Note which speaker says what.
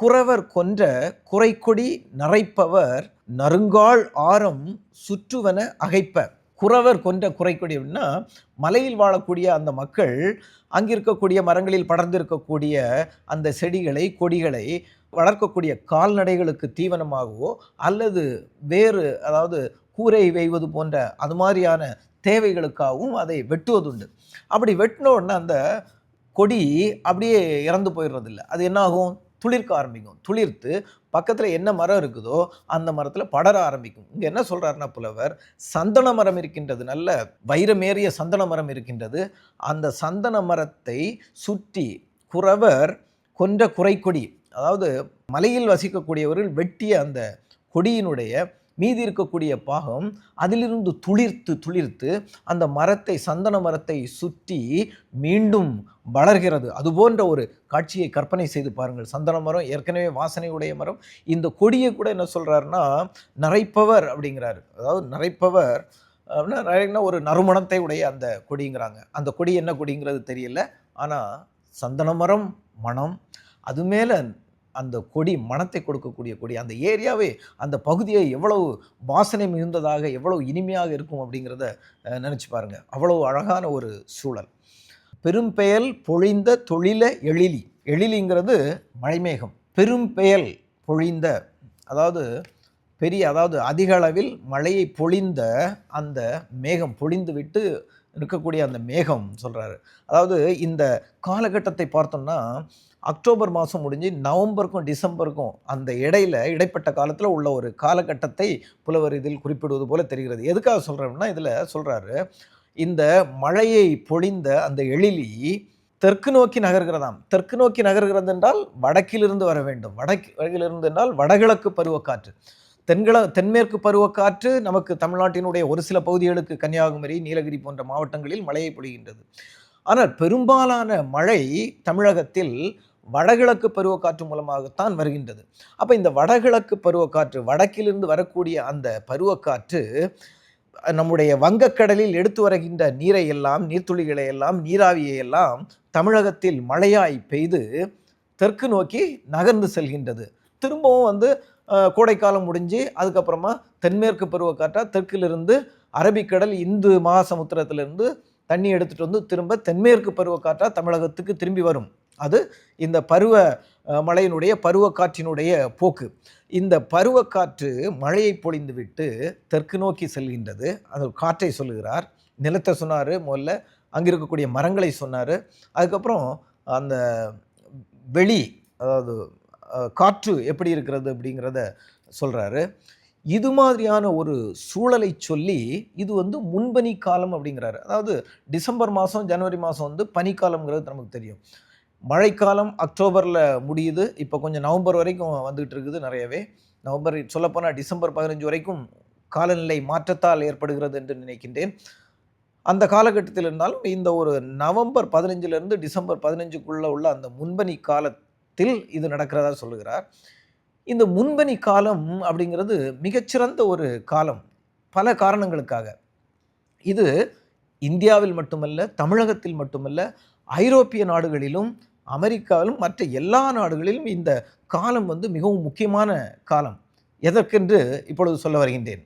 Speaker 1: குறவர் கொன்ற குறைக்கொடி நரைப்பவர் நறுங்கால் ஆரம் சுற்றுவன அகைப்ப குறவர் கொன்ற குறைக்கொடி அப்படின்னா மலையில் வாழக்கூடிய அந்த மக்கள் அங்கே இருக்கக்கூடிய மரங்களில் படர்ந்து இருக்கக்கூடிய அந்த செடிகளை கொடிகளை வளர்க்கக்கூடிய கால்நடைகளுக்கு தீவனமாகவோ அல்லது வேறு அதாவது கூரை வேய்வது போன்ற அது மாதிரியான தேவைகளுக்காகவும் அதை வெட்டுவதுண்டு. அப்படி வெட்டினோடனே அந்த கொடி அப்படியே இறந்து போயிடுறதில்ல. அது என்னாகும்? துளிர்க்க ஆரம்பிக்கும். துளிர்த்து பக்கத்தில் என்ன மரம் இருக்குதோ அந்த மரத்தில் படர ஆரம்பிக்கும். இங்கே என்ன சொல்கிறாருன்னா புலவர் சந்தன மரம் இருக்கின்றது நல்ல வைரமேறிய சந்தன மரம் இருக்கின்றது. அந்த சந்தன மரத்தை சுற்றி குறவர் கொன்ற குறைக்கொடி அதாவது மலையில் வசிக்கக்கூடியவர்கள் வெட்டிய அந்த கொடியினுடைய மீதி இருக்கக்கூடிய பாகம் அதிலிருந்து துளிர்த்து துளிர்த்து அந்த மரத்தை சந்தன மரத்தை சுற்றி மீண்டும் வளர்கிறது. அது போன்ற ஒரு காட்சியை கற்பனை செய்து பாருங்கள். சந்தன மரம் ஏற்கனவே வாசனையுடைய மரம். இந்த கொடியை கூட என்ன சொல்கிறாருன்னா நரைப்பவர் அப்படிங்கிறாரு. அதாவது நரைப்பவர் அப்படின்னா ஒரு நறுமணத்தை உடைய அந்த கொடிங்கிறாங்க. அந்த கொடி என்ன கொடிங்கிறது தெரியல. ஆனால் சந்தன மரம் மனம் அது மேலே அந்த கொடி மனத்தை கொடுக்கக்கூடிய கொடி அந்த ஏரியாவே அந்த பகுதியை எவ்வளவு வாசனை மிகுந்ததாக எவ்வளவு இனிமையாக இருக்கும் அப்படிங்கிறத நினச்சி பாருங்கள் அவ்வளவு அழகான ஒரு சூழல். பெரும்பெயல் பொழிந்த தொழில எழிலி. எழிலிங்கிறது மழைமேகம் பெரும்பெயல் பொழிந்த அதாவது பெரிய அதாவது அதிக அளவில் மழையை பொழிந்த அந்த மேகம் பொழிந்து விட்டு இருக்கக்கூடிய அந்த மேகம் சொல்கிறாரு அதாவது இந்த காலகட்டத்தை பார்த்தோம்னா அக்டோபர் மாதம் முடிஞ்சு நவம்பருக்கும் டிசம்பருக்கும் அந்த இடையில இடைப்பட்ட காலத்தில் உள்ள ஒரு காலகட்டத்தை புலவர் இதில் குறிப்பிடுவது போல தெரிகிறது. எதுக்காக சொல்கிறோம்னா இதில் சொல்கிறாரு இந்த மழையை பொழிந்த அந்த எழிலி தெற்கு நோக்கி நகர்கிறதாம். தெற்கு நோக்கி நகர்கிறது என்றால் வடக்கிலிருந்து வர வேண்டும். வடக்கிலிருந்து என்றால் வடகிழக்கு பருவக்காற்று. தென்கிழ தென்மேற்கு பருவக்காற்று நமக்கு தமிழ்நாட்டினுடைய ஒரு சில பகுதிகளுக்கு கன்னியாகுமரி நீலகிரி போன்ற மாவட்டங்களில் மழையை பொழிகின்றது. ஆனால் பெரும்பாலான மழை தமிழகத்தில் வடகிழக்கு பருவக்காற்று மூலமாகத்தான் வருகின்றது. அப்போ இந்த வடகிழக்கு பருவக்காற்று வடக்கிலிருந்து வரக்கூடிய அந்த பருவக்காற்று நம்முடைய வங்கக்கடலில் எடுத்து வருகின்ற நீரை எல்லாம் நீர்த்துளிகளை எல்லாம் நீராவியை எல்லாம் தமிழகத்தில் மழையாய் பெய்து தெற்கு நோக்கி நகர்ந்து செல்கின்றது. திரும்பவும் வந்து கோடைக்காலம் முடிஞ்சு அதுக்கப்புறமா தென்மேற்கு பருவக்காற்றா தெற்கிலிருந்து அரபிக்கடல் இந்து மகாசமுத்திரத்திலிருந்து தண்ணி எடுத்துகிட்டு வந்து திரும்ப தென்மேற்கு பருவக்காற்றா தமிழகத்துக்கு திரும்பி வரும். அது இந்த பருவ மழையினுடைய பருவக்காற்றினுடைய போக்கு. இந்த பருவக்காற்று மழையை பொழிந்துவிட்டு தெற்கு நோக்கி செல்கின்றது. அந்த காற்றை சொல்லுகிறார். நிலத்தை சொன்னார் முதல்ல அங்கே இருக்கக்கூடிய மரங்களை சொன்னார். அதுக்கப்புறம் அந்த வெளி அதாவது காற்று எப்படி இருக்கிறது அப்படிங்கிறத சொல்கிறாரு இது மாதிரியான ஒரு சூழலை சொல்லி இது வந்து முன்பனி காலம் அப்படிங்கிறாரு. அதாவது டிசம்பர் மாதம் ஜனவரி மாதம் வந்து பனிக்காலம்ங்கிறது நமக்கு தெரியும். மழைக்காலம் அக்டோபரில் முடியுது. இப்போ கொஞ்சம் நவம்பர் வரைக்கும் வந்துகிட்டு இருக்குது நிறையவே. நவம்பர் சொல்லப்போனால் டிசம்பர் பதினஞ்சு வரைக்கும் காலநிலை மாற்றத்தால் ஏற்படுகிறது என்று நினைக்கின்றேன். அந்த காலகட்டத்தில் இருந்தாலும் இந்த ஒரு நவம்பர் பதினஞ்சிலிருந்து டிசம்பர் பதினஞ்சுக்குள்ளே உள்ள அந்த முன்பனி காலத்தில் இது நடக்கிறதா சொல்லுகிறார். இந்த முன்பனி காலம் அப்படிங்கிறது மிகச்சிறந்த ஒரு காலம் பல காரணங்களுக்காக. இது இந்தியாவில் மட்டுமல்ல தமிழகத்தில் மட்டுமல்ல ஐரோப்பிய நாடுகளிலும் அமெரிக்காவிலும் மற்ற எல்லா நாடுகளிலும் இந்த காலம் வந்து மிகவும் முக்கியமான காலம். எதற்கென்று இப்பொழுது சொல்ல வருகின்றேன்.